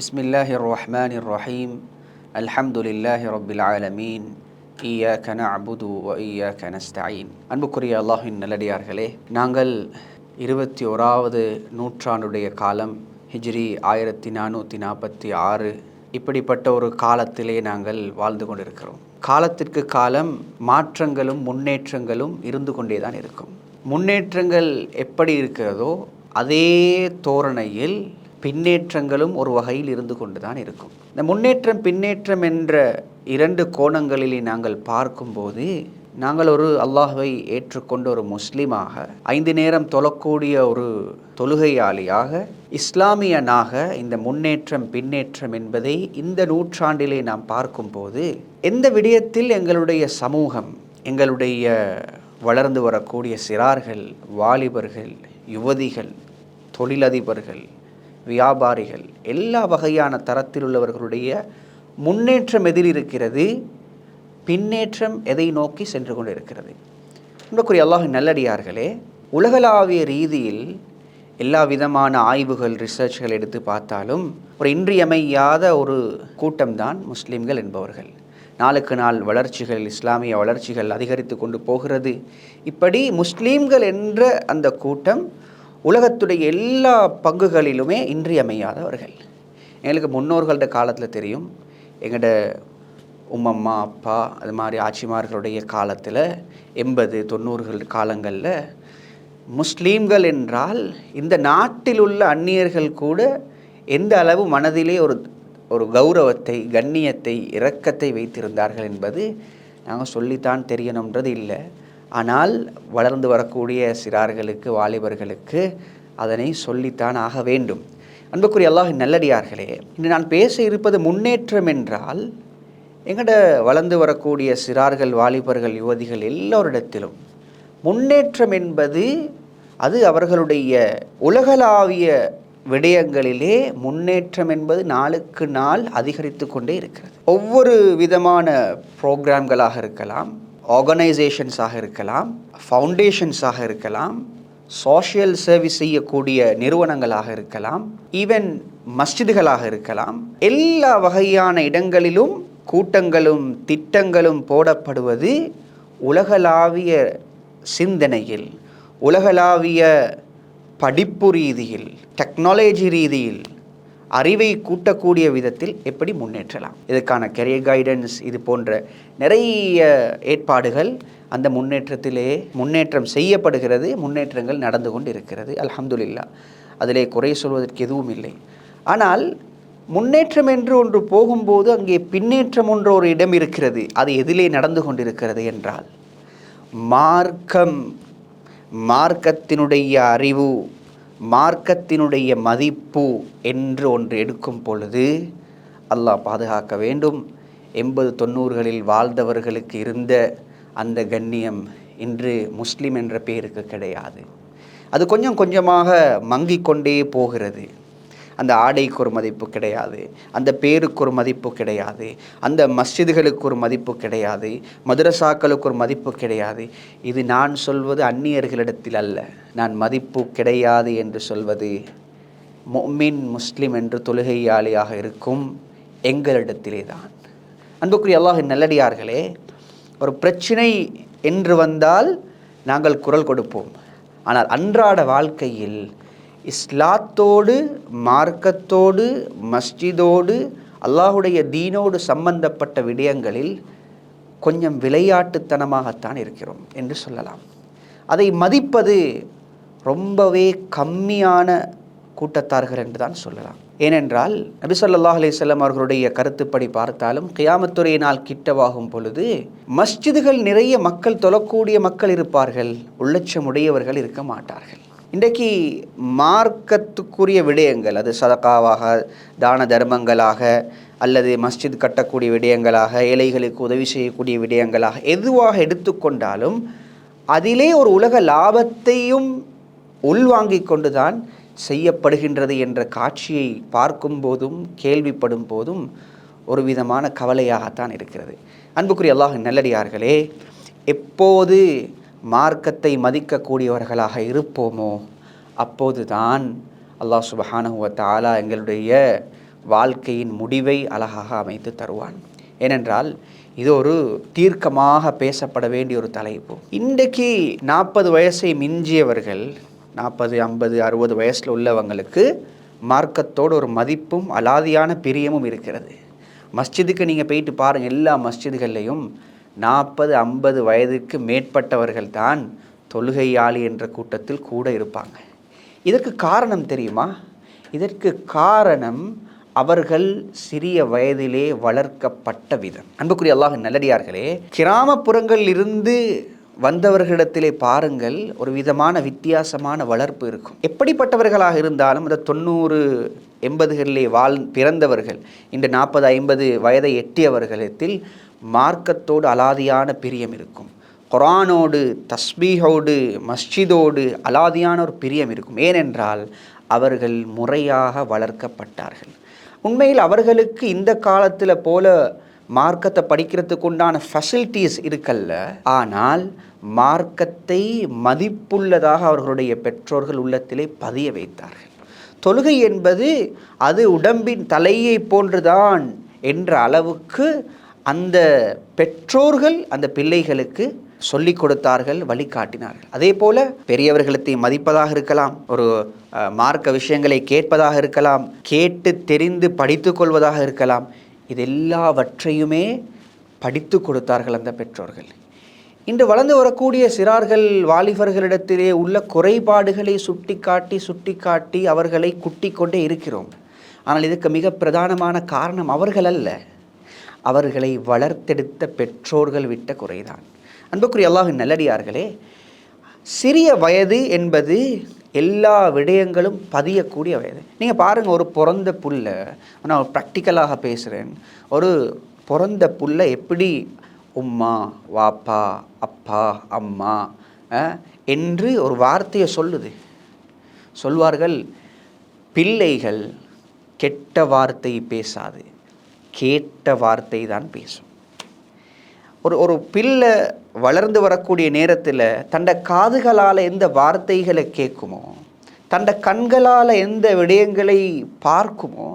பிஸ்மில்லாஹி ரஹ்மான் ரஹீம் அல்ஹம்துலில்லாஹி ரபில் ஆலமீன் ஈயா கன அபுது வ ஈயா கனஸ்தாயின் அன்புக்குரிய அல்லாஹின் நல்லடியார்களே நாங்கள் இருபத்தி ஓராவது நூற்றாண்டுடைய காலம் ஹிஜ்ரி ஆயிரத்தி நானூற்றி நாற்பத்தி ஆறு இப்படிப்பட்ட ஒரு காலத்திலே நாங்கள் வாழ்ந்து கொண்டிருக்கிறோம். காலத்திற்கு காலம் மாற்றங்களும் முன்னேற்றங்களும் இருந்து கொண்டே தான் இருக்கும். முன்னேற்றங்கள் எப்படி இருக்கிறதோ அதே தோரணையில் பின்னேற்றங்களும் ஒரு வகையில் இருந்து கொண்டு தான் இருக்கும். இந்த முன்னேற்றம் பின்னேற்றம் என்ற இரண்டு கோணங்களிலே நாங்கள் பார்க்கும்போது நாங்கள் ஒரு அல்லாஹை ஏற்றுக்கொண்ட ஒரு முஸ்லீமாக ஐந்து நேரம் தொழக்கூடிய ஒரு தொழுகையாளியாக இஸ்லாமியனாக இந்த முன்னேற்றம் பின்னேற்றம் என்பதை இந்த நூற்றாண்டிலே நாம் பார்க்கும்போது எந்த விடயத்தில் எங்களுடைய சமூகம் எங்களுடைய வளர்ந்து வரக்கூடிய சிறார்கள் வாலிபர்கள் யுவதிகள் தொழிலதிபர்கள் வியாபாரிகள் எல்லா வகையான தரத்தில் உள்ளவர்களுடைய முன்னேற்றம் எதில் இருக்கிறது? பின்னேற்றம் எதை நோக்கி சென்று கொண்டிருக்கிறது? அன்புக்குரிய அல்லாஹ் நல்லடியார்களே உலகளாவிய ரீதியில் எல்லா விதமான ஆய்வுகள் ரிசர்ச்கள் எடுத்து பார்த்தாலும் ஒரு இன்றியமையாத ஒரு கூட்டம்தான் முஸ்லீம்கள் என்பவர்கள். நாளுக்கு நாள் வளர்ச்சிகள் இஸ்லாமிய வளர்ச்சிகள் அதிகரித்து கொண்டு போகிறது. இப்படி முஸ்லீம்கள் என்ற அந்த கூட்டம் உலகத்துடைய எல்லா பங்குகளிலுமே இன்றியமையாதவர்கள். எங்களுக்கு முன்னோர்கள்ட காலத்தில் தெரியும். எங்களோட உம்மம்மா அப்பா அது மாதிரி ஆட்சிமார்களுடைய காலத்தில் எண்பது தொண்ணூறுகள் காலங்களில் முஸ்லீம்கள் என்றால் இந்த நாட்டில் உள்ள அந்நியர்கள் கூட எந்த அளவு மனதிலே ஒரு ஒரு கௌரவத்தை கண்ணியத்தை இரக்கத்தை வைத்திருந்தார்கள் என்பது நாங்கள் சொல்லித்தான் தெரியணுன்றது இல்லை. ஆனால் வளர்ந்து வரக்கூடிய சிறார்களுக்கு வாலிபர்களுக்கு அதனை சொல்லித்தான் ஆக வேண்டும். அன்புக்குரிய அல்லாஹ் நல்லடியார்களே இன்று நான் பேச இருப்பது முன்னேற்றம் என்றால் எங்கட வளர்ந்து வரக்கூடிய சிறார்கள் வாலிபர்கள் யுவதிகள் எல்லோரிடத்திலும் முன்னேற்றம் என்பது அது அவர்களுடைய உலகளாவிய விடயங்களிலே முன்னேற்றம் என்பது நாளுக்கு நாள் அதிகரித்து கொண்டே இருக்கிறது. ஒவ்வொரு விதமான ப்ரோக்ராம்களாக இருக்கலாம் ஆர்கனைசேஷன்ஸாக இருக்கலாம் ஃபவுண்டேஷன்ஸாக இருக்கலாம் சோஷியல் சர்வீஸ் செய்யக்கூடிய நிறுவனங்களாக இருக்கலாம் ஈவன் மஸ்ஜிதுகளாக இருக்கலாம். எல்லா வகையான இடங்களிலும் கூட்டங்களும் திட்டங்களும் போடப்படுவது உலகளாவிய சிந்தனையில் உலகளாவிய படிப்பு ரீதியில் டெக்னாலஜி ரீதியில் அறிவை கூட்டக்கூடிய விதத்தில் எப்படி முன்னேற்றலாம்? இதுக்கான கெரியர் கைடன்ஸ் இது போன்ற நிறைய ஏற்பாடுகள் அந்த முன்னேற்றத்திலே முன்னேற்றம் செய்யப்படுகிறது முன்னேற்றங்கள் நடந்து கொண்டு இருக்கிறது அலமதுல்லா அதிலே குறை சொல்வதற்கு எதுவும் இல்லை. ஆனால் முன்னேற்றம் என்று ஒன்று போகும்போது அங்கே பின்னேற்றம் என்ற ஒரு இடம் இருக்கிறது. அது எதிலே நடந்து கொண்டிருக்கிறது என்றால். மார்க்கம் மார்க்கத்தினுடைய அறிவு மார்க்கத்தினுடைய மதிப்பு என்று ஒன்று எடுக்கும் பொழுது அல்லாஹ் பாதுகாக்க வேண்டும். எண்பது தொண்ணூறுகளில் வாழ்ந்தவர்களுக்கு இருந்த அந்த கண்ணியம் இன்று முஸ்லீம் என்ற பெயருக்கு கிடையாது. அது கொஞ்சம் கொஞ்சமாக மங்கிக் கொண்டே போகிறது. அந்த ஆடைக்கு ஒரு மதிப்பு கிடையாது அந்த பேருக்கு ஒரு மதிப்பு கிடையாது அந்த மஸ்ஜிதுகளுக்கு ஒரு மதிப்பு கிடையாது மதுரசாக்களுக்கு ஒரு மதிப்பு கிடையாது. இது நான் சொல்வது அந்நியர்களிடத்தில் அல்ல. நான் மதிப்பு கிடையாது என்று சொல்வது மொமின் முஸ்லீம் என்று தொழுகையாளியாக இருக்கும் எங்களிடத்திலே தான். அன்புக்குரிய அல்லாஹ் நல்லடியார்களே ஒரு பிரச்சினை என்று வந்தால் நாங்கள் குரல் கொடுப்போம். ஆனால் அன்றாட வாழ்க்கையில் இஸ்லாத்தோடு மார்க்கத்தோடு மஸ்ஜிதோடு அல்லாஹுடைய தீனோடு சம்பந்தப்பட்ட விடயங்களில் கொஞ்சம் விளையாட்டுத்தனமாகத்தான் இருக்கிறோம் என்று சொல்லலாம். அதை மதிப்பது ரொம்பவே கம்மியான கூட்டத்தார்கள் என்று தான் சொல்லலாம். ஏனென்றால் நபி சொல்லாஹ் அலிசல்லாம் அவர்களுடைய கருத்துப்படி பார்த்தாலும் கியாமத்துறை நாள் கிட்டவாகும் பொழுது மஸ்ஜிதுகள் நிறைய மக்கள் தொழக்கூடிய மக்கள் இருப்பார்கள் உள்ளட்சம் உடையவர்கள் இருக்க மாட்டார்கள். இன்றைக்கு மார்க்கத்துக்குரிய விடயங்கள் அது சதக்காவாக தான தர்மங்களாக அல்லது மஸ்ஜித் கட்டக்கூடிய விடயங்களாக ஏழைகளுக்கு உதவி செய்யக்கூடிய விடயங்களாக எதுவாக எடுத்துக்கொண்டாலும் அதிலே ஒரு உலக லாபத்தையும் உள்வாங்கிக் கொண்டுதான் செய்யப்படுகின்றது என்ற காட்சியை பார்க்கும் போதும் கேள்விப்படும் போதும் ஒரு விதமான கவலையாகத்தான் இருக்கிறது. அன்புக்குரிய அல்லாஹ் நல்லடியார்களே எப்போது மார்க்கத்தை மதிக்கக்கூடியவர்களாக இருப்போமோ? அப்போதுதான் அல்லாஹ் சுபஹானஹுவ தாலா எங்களுடைய வாழ்க்கையின் முடிவை அழகாக அமைத்து தருவான். ஏனென்றால் இது ஒரு தீர்க்கமாக பேசப்பட வேண்டிய ஒரு தலைப்பு. இன்றைக்கு நாற்பது வயசை மிஞ்சியவர்கள் நாற்பது ஐம்பது அறுபது வயசில் உள்ளவங்களுக்கு மார்க்கத்தோடு ஒரு மதிப்பும் அலாதியான பிரியமும் இருக்கிறது. மஸ்ஜிதுக்கு நீங்கள் போயிட்டு பாருங்கள் எல்லா மஸ்ஜிதுகள்லேயும் நாற்பது ஐம்பது வயதுக்கு மேற்பட்டவர்கள் தான் தொழுகையாளி என்ற கூட்டத்தில் கூட இருப்பாங்க. இதற்கு காரணம் தெரியுமா? இதற்கு காரணம் அவர்கள் சிறிய வயதிலே வளர்க்கப்பட்ட விதம். அன்புக்குரிய அல்லாஹ் நல்லடியார்களே கிராமப்புறங்களில் இருந்து வந்தவர்களிடத்திலே பாருங்கள் ஒரு விதமான வித்தியாசமான வளர்ப்பு இருக்கும். எப்படிப்பட்டவர்களாக இருந்தாலும் அந்த தொண்ணூறு எண்பதுகளிலே வாழ் பிறந்தவர்கள் இந்த நாற்பது ஐம்பது வயதை எட்டியவர்களிடத்தில் மார்க்கத்தோடு அலாதியான பிரியம் இருக்கும். குரானோடு தஸ்பீஹோடு மஸ்ஜிதோடு அலாதியான ஒரு பிரியம் இருக்கும். ஏனென்றால் அவர்கள் முறையாக வளர்க்கப்பட்டார்கள். உண்மையில் அவர்களுக்கு இந்த காலத்தில் போல மார்க்கத்தை படிக்கிறதுக்கு உண்டான ஃபெசிலிட்டிஸ் இருக்கல்ல. ஆனால் மார்க்கத்தை மதிப்புள்ளதாக அவர்களுடைய பெற்றோர்கள் உள்ளத்திலே பதிய வைத்தார்கள். தொழுகை என்பது அது உடம்பின் தலையை போன்றுதான் என்ற அளவுக்கு அந்த பெற்றோர்கள் அந்த பிள்ளைகளுக்கு சொல்லிக் கொடுத்தார்கள் வழிகாட்டினார்கள். அதே போல பெரியவர்களுக்கு மதிப்பதாக இருக்கலாம் ஒரு மார்க்க விஷயங்களை கேட்பதாக இருக்கலாம் கேட்டு தெரிந்து படித்து கொள்வதாக இருக்கலாம். இது எல்லாவற்றையுமே படித்து கொடுத்தார்கள் அந்த பெற்றோர்கள். இன்று வளர்ந்து வரக்கூடிய சிறார்கள் வாலிபர்களிடத்திலே உள்ள குறைபாடுகளை சுட்டிக்காட்டி சுட்டிக்காட்டி அவர்களை குட்டி கொண்டே இருக்கிறோம். ஆனால் இதுக்கு மிக பிரதானமான காரணம் அவர்கள் அல்ல. அவர்களை வளர்த்தெடுத்த பெற்றோர்கள் விட்ட குறைதான். அன்புக்குரிய அல்லாஹின் நல்லடியார்களே சிறிய வயது என்பது எல்லா விடயங்களும் பதியக்கூடிய வயது. நீங்கள் பாருங்கள் ஒரு பிறந்த புல்லை நான் ப்ராக்டிக்கலாக பேசுகிறேன் ஒரு பிறந்த புல்லை எப்படி உம்மா வாப்பா அப்பா அம்மா என்று ஒரு வார்த்தையை சொல்லுது. சொல்வார்கள் பிள்ளைகள் கெட்ட வார்த்தை பேசாது. கேட்ட வார்த்தை தான் பேசும். ஒரு ஒரு பிள்ளை வளர்ந்து வரக்கூடிய நேரத்தில் தண்ட காதுகளால் எந்த வார்த்தைகளை கேட்குமோ தண்ட கண்களால் எந்த விடயங்களை பார்க்குமோ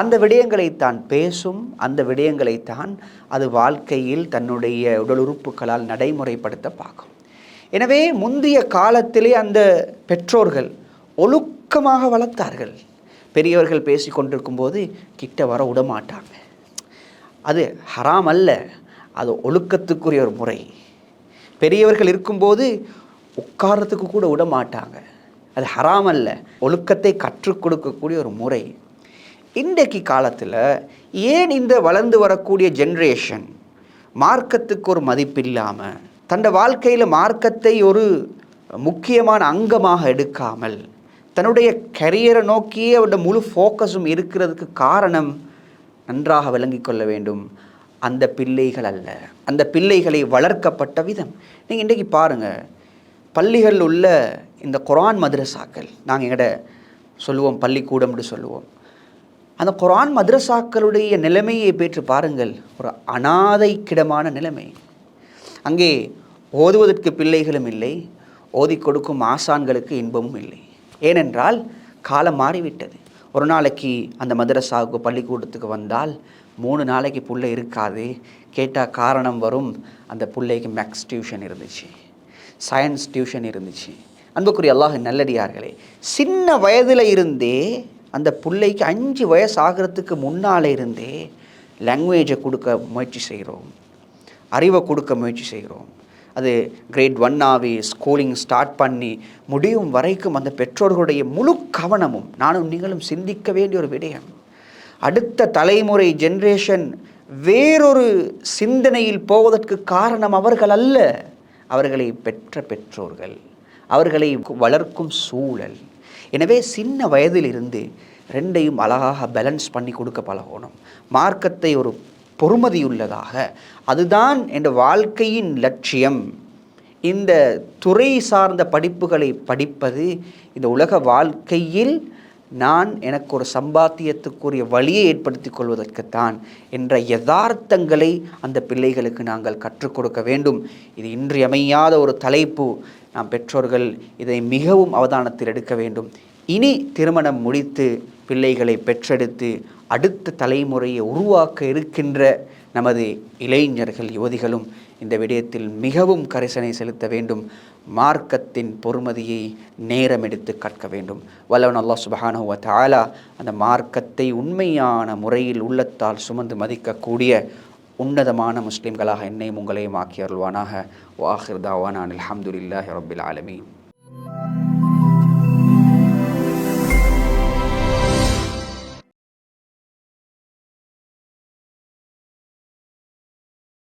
அந்த விடயங்களை தான் பேசும் அந்த விடயங்களை தான் அது வாழ்க்கையில் தன்னுடைய உடல் உறுப்புகளால் நடைமுறைப்படுத்த பார்க்கும். எனவே முந்தைய காலத்திலே அந்த பெற்றோர்கள் ஒழுக்கமாக வளர்த்தார்கள். பெரியவர்கள் பேசி கொண்டிருக்கும் போது கிட்ட வர விடமாட்டாங்க. அது ஹராம் அல்ல. அது ஒழுக்கத்துக்குரிய ஒரு முறை. பெரியவர்கள் இருக்கும்போது உட்காரத்துக்கு கூட விட மாட்டாங்க அது ஹராம் அல்ல. ஒழுக்கத்தை கற்றுக் கொடுக்கக்கூடிய ஒரு முறை. இன்றைக்கு காலத்தில் ஏன் இந்த வளர்ந்து வரக்கூடிய ஜென்ரேஷன் மார்க்கத்துக்கு ஒரு மதிப்பு இல்லாமல் தன்னை வாழ்க்கையில் மார்க்கத்தை ஒரு முக்கியமான அங்கமாக எடுக்காமல் தன்னுடைய கரியரை நோக்கியே அவருடைய முழு ஃபோக்கஸும் இருக்கிறதுக்கு காரணம் நன்றாக விளங்கி கொள்ள வேண்டும். அந்த பிள்ளைகள் அல்ல. அந்த பிள்ளைகளை வளர்க்கப்பட்ட விதம். நீங்கள் இன்றைக்கு பாருங்கள் பள்ளிகளில் உள்ள இந்த குரான் மதரசாக்கள் நாங்கள் எங்கட சொல்லுவோம் பள்ளிக்கூடம்னு சொல்லுவோம். அந்த குரான் மதரசாக்களுடைய நிலைமையை பேற்று பாருங்கள். ஒரு அனாதைக்கிடமான நிலைமை. அங்கே ஓதுவதற்கு பிள்ளைகளும் இல்லை ஓதி கொடுக்கும் ஆசான்களுக்கு இன்பமும் இல்லை. ஏனென்றால் காலம் மாறிவிட்டது. ஒரு நாளைக்கு அந்த மதரசாவுக்கு பள்ளிக்கூடத்துக்கு வந்தால் மூணு நாளைக்கு புள்ள இருக்காது. கேட்டால் காரணம் வரும். அந்த பிள்ளைக்கு மேக்ஸ் டியூஷன் இருந்துச்சு. சயின்ஸ் டியூஷன் இருந்துச்சு. அன்புக்குரிய அல்லாஹ் நல்லடியார்களே சின்ன வயதில் இருந்தே அந்த பிள்ளைக்கு அஞ்சு வயசு ஆகிறதுக்கு முன்னால் இருந்தே லாங்குவேஜை கொடுக்க முயற்சி செய்கிறோம். அறிவை கொடுக்க முயற்சி செய்கிறோம். அது கிரேட் ஒன்னாவே ஸ்கூலிங் ஸ்டார்ட் பண்ணி முடியும் வரைக்கும் அந்த பெற்றோர்களுடைய முழு கவனமும் நானும் நீங்களும் சிந்திக்க வேண்டிய ஒரு விடயம். அடுத்த தலைமுறை ஜென்ரேஷன் வேறொரு சிந்தனையில் போவதற்கு காரணம் அவர்கள் அல்ல. அவர்களை பெற்ற பெற்றோர்கள் அவர்களை வளர்க்கும் சூழல். எனவே சின்ன வயதிலிருந்து ரெண்டையும் அழகாக பேலன்ஸ் பண்ணி கொடுக்க பழகணும். மார்க்கத்தை ஒரு பொறுமதியுள்ளதாக. அதுதான் என் வாழ்க்கையின் லட்சியம். இந்த துறை சார்ந்த படிப்புகளை படிப்பது இந்த உலக வாழ்க்கையில் நான் எனக்கு ஒரு சம்பாத்தியத்துக்குரிய வழியை ஏற்படுத்தி கொள்வதற்குத்தான் என்ற யதார்த்தங்களை அந்த பிள்ளைகளுக்கு நாங்கள் கற்றுக் கொடுக்க வேண்டும். இது இன்றியமையாத ஒரு தலைப்பு. நாம் பெற்றோர்கள் இதை மிகவும் அவதானத்தில் எடுக்க வேண்டும். இனி திருமணம் முடித்து பிள்ளைகளை பெற்றெடுத்து அடுத்த தலைமுறையை உருவாக்க இருக்கின்ற நமது இளைஞர்கள் யுவதிகளும் இந்த விடயத்தில் மிகவும் கரிசனை செலுத்த வேண்டும். மார்க்கத்தின் பொறுமதியை நேரம் எடுத்து கற்க வேண்டும். வல்லவன் அல்லா சுபஹானஹு தாலா அந்த மார்க்கத்தை உண்மையான முறையில் உள்ளத்தால் சுமந்து மதிக்கக்கூடிய உன்னதமான முஸ்லிம்களாக என்னையும் உங்களையும் ஆக்கி அருள்வானாக. வாஹிர் தாவானான் அல்ஹம்துலில்லாஹி ஆலமீன்.